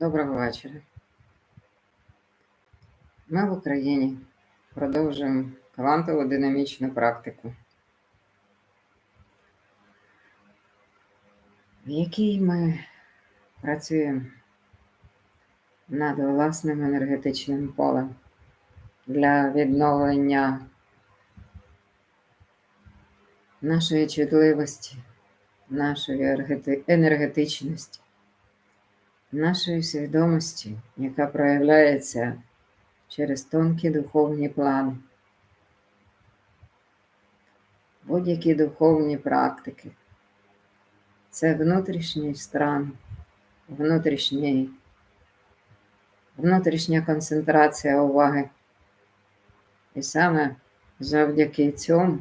Доброго вечора. Ми в Україні продовжуємо квантову динамічну практику, в якій ми працюємо над власним енергетичним полем для відновлення нашої чутливості, нашої енергетичності нашої свідомості, яка проявляється через тонкі духовні плани. Будь-які духовні практики це внутрішній стран, внутрішній, внутрішня концентрація уваги. І саме завдяки цьому